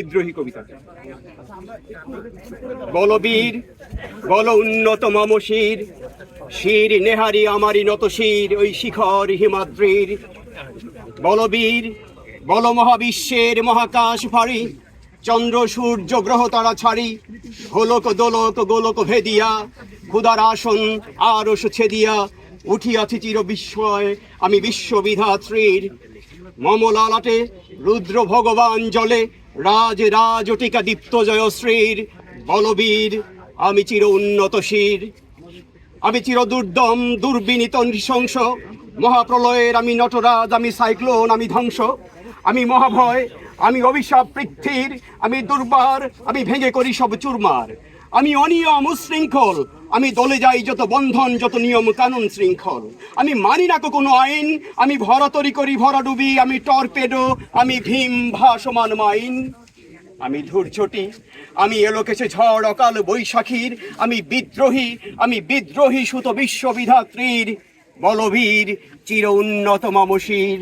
বিদ্রোহী কবিতাটা বলবীর বল উন্নত মম শির শির নেহারি আমারি নত শির, ওই শিখর হিমাদ্রির। বলবীর বল মহাবিশ্বের মহাকাশ ফাড়ি, চন্দ্র, সূর্য, গ্রহ তারা ছাড়ি গোলক দোলক, গোলক ভেদিয়া ক্ষুদার আসন আরস ছেদিয়া, উঠিয়াছি চির বিস্ময় আমি বিশ্ববিধাত্রীর। মমলালাটে রুদ্র ভগবান জলে রাজ রাজটিকা দীপ্ত জয়শ্রীর বলবীর, আমি চির উন্নত শির। আমি চির দুর্দম, দুর্বিনীত নৃশংস, মহাপ্রলয়ের আমি নটরাজ, আমি সাইক্লোন, আমি ধ্বংস। আমি মহাভয়, আমি অভিশাপ পৃথ্বীর, আমি দুর্বার, আমি ভেঙে করি সব চুরমার। আমি অনিয়ম উশৃঙ্খল, আমি দলে যাই যত বন্ধন, যত নিয়ম কানুন শৃঙ্খল। আমি মানি না কোনো আইন, আমি ভরাতরি করি ভরাডুবি আমি টর্পেডো, আমি ভীম ভাসমান মাইন। আমি ধূর্ছটি আমি এলোকেশে ঝড়, অকাল বৈশাখীর। আমি বিদ্রোহী আমি বিদ্রোহী সুত বিশ্ববিধাত্রীর বলবীর, চির উন্নত মামসির।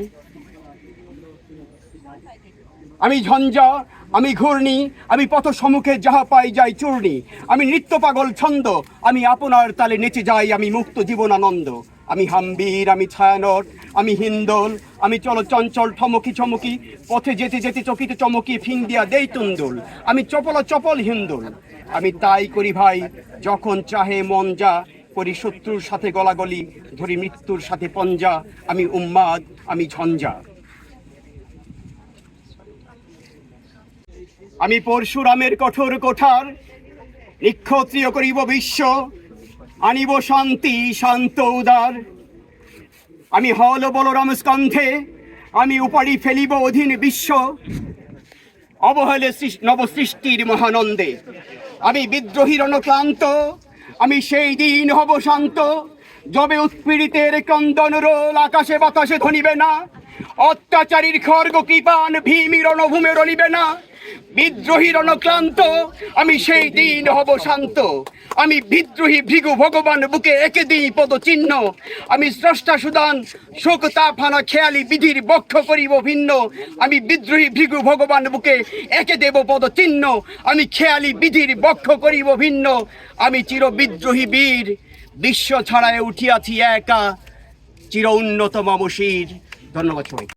আমি ঝঞ্ঝা, আমি ঘূর্ণি, আমি পথ সম্মুখে যাহা পাই যাই চূর্ণি। আমি নৃত্য পাগল ছন্দ, আমি আপনার তালে নেচে যাই, আমি মুক্ত জীবনানন্দ আমি হাম্বির, আমি ছায়ানট, আমি হিন্দোল, আমি চলো চঞ্চল ঠমকি চমকি পথে যেতে যেতে চকিতে চমকি ফিং দিয়া দেই তুন্দুল। আমি চপল চপল হিন্দুল। আমি তাই করি ভাই, যখন চাহে মন যা, করি শত্রুর সাথে গলাগলি, ধরি মৃত্যুর সাথে পঞ্জা। আমি উম্মাদ, আমি ঝঞ্ঝা। আমি পরশুরামের কঠোর কোঠার, নিক্ষত্রিয় করিব বিশ্ব, আনিব শান্তি, শান্ত উদার। আমি হল বলরাম স্কন্ধে, আমি উপাড়ি ফেলিব অধীন বিশ্ব। অবহেলে নবসৃষ্টির মহানন্দে, আমি বিদ্রোহীর অনুক্লান্ত আমি সেই দিন হব শান্ত। যবে উৎপীড়িতের ক্রন্দন রোল আকাশে বাতাসে ধনিবে না, অত্যাচারীর খর্গ কৃপান ভীমির রণভূমে রলিবে না। বিদ্রোহীর অনুক্লান্ত আমি সেই দিন হব শান্ত। আমি বিদ্রোহী ভৃগু ভগবান বুকে একে দিই পদ চিহ্ন আমি স্রষ্টা সুদান, শোক তাফানা খেয়ালি বিধির বক্ষ করিব ভিন্ন। আমি বিদ্রোহী ভৃগু ভগবান বুকে একে দেব পদ চিহ্ন আমি খেয়ালি বিধির বক্ষ করিব ভিন্ন। আমি চির বিদ্রোহী বীর, বিশ্ব ছাড়ায় উঠিয়াছি একা। চির উন্নত মামসির ধন্যবাদ সবাই